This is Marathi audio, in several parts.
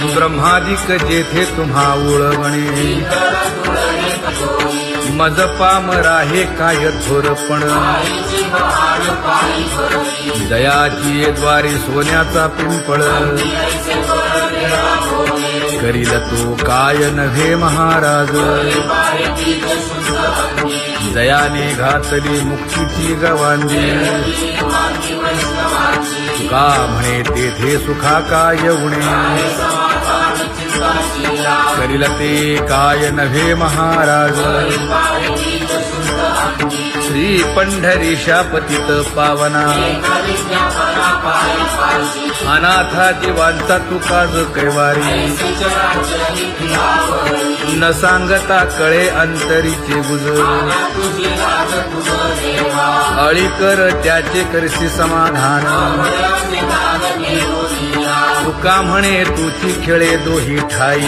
ब्रह्मादिक जेथे तुम्हा उळवणे. मज पाम राहे काय थोरपण दयाची द्वारे सोन्याचा पिंपळ. करील तो काय नव्हे महाराज. दयाने घातली मुक्तीची गवांदी का म्हणे तेथे सुखा काय उणे. करील ते काय नव्हे महाराज श्री पंढरीशा पतित पावना अनाथा जीवांचा तुकाज कैवारी न सांगता कळे अंतरीचे गुज अळी कर त्याचे करसी समाधान। तुका म्हणे तुची खेळे दोही ठाई.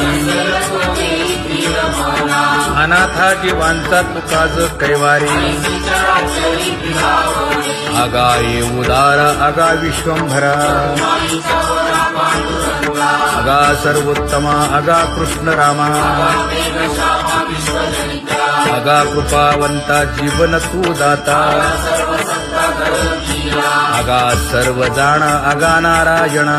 अनाथा जीवांचा तुकाज कैवारी. अगा ये उदारा अगा विश्वंभरा. अगा सर्वोत्तमा अगा कृष्ण रामा. अगा कृपावंता जीवन तू दाता. अगा सर्व जाणा अगा नारायणा.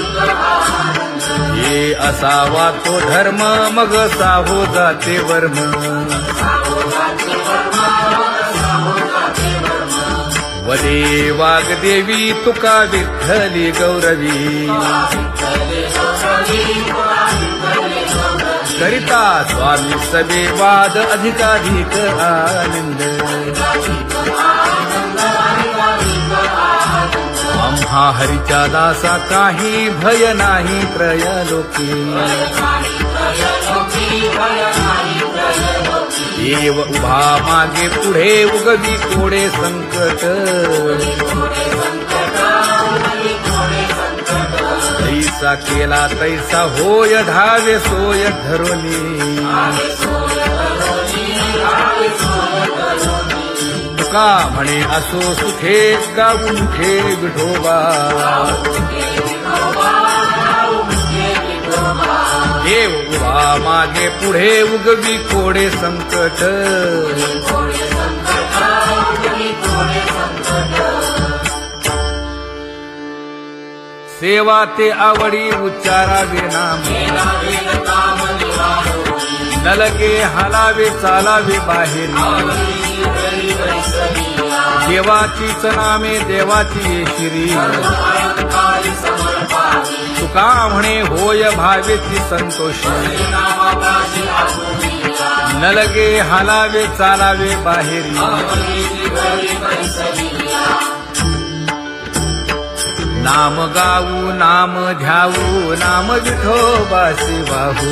असावा तो धर्म मग साहो जाते वर्म. वदे वागदेवी तुका विठ्ठली गौरवी. करिता स्वामी सवे वाद अधिकाधिक आनंद. हरीच्या दासा काही भय नाही त्रयलोकी देव उभा मागे पुढे उगवी कोडे संकट. तैसा केला तैसा होय धावे सोय धरुनी. का म्हणे असो सुखे गाऊन खे विठोबा? देव उभा मागे पुढे उगवी कोडे संकट. सेवा ते आवडी उच्चारावे नाम नलगे हालावे चालावे बाहेर. देवाचीच नामे देवाची श्री. तुका म्हणे होय भावेची संतोषी. नलगे हालावे चालावे बाहेरी. नाम गाऊ नाम ध्याऊ नाम विठोबासी वाहू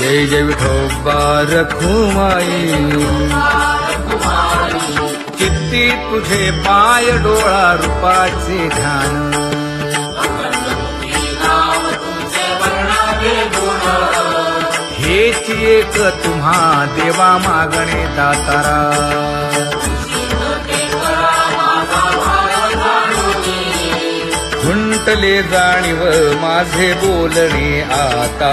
जय जय विठोबार खुमाई। किती तुझे पाय डोळा रूपाचे ध्यान हेच एक तुम्हा देवा मागणे दातारा। घुंटले जाणीव माझे बोलणे आता।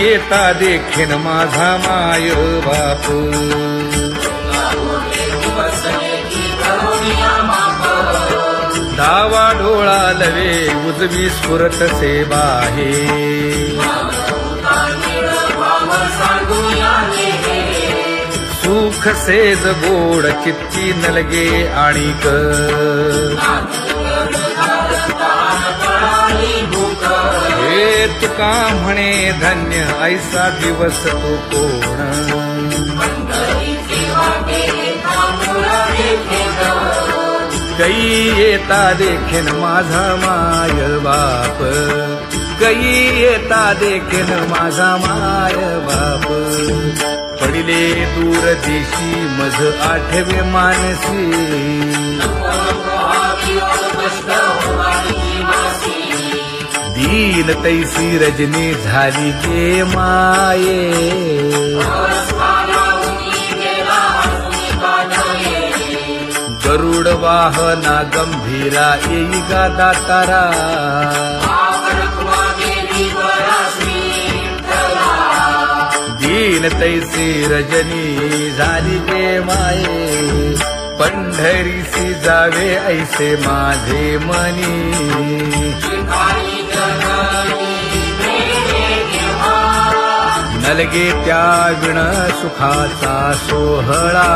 येता देखीन माझा माय बाप. डावा डोळा लवे उजवी स्फुरत सेवा आहे. सुख सेज गोड चित्ती नलगे आणिक. का म्हणे धन्य ऐसा दिवस तो कोण? गई येता देखेन माझा माय बाप. गई येता देखेन माझा माय बाप. पडिले दूर देशी मज आठवे मानसी. तीन तैसी रजनी झाली गे माये. गरुड वाहना गंभीरा येई गा दातारा. तीन तैसी रजनी झाली गे माये. पंढरीसी जावे ऐसे माझे मनी. नलगे त्या विण सुखाचा सोहळा.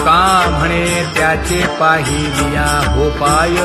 का म्हणे त्याचे पाहिलिया हो पाय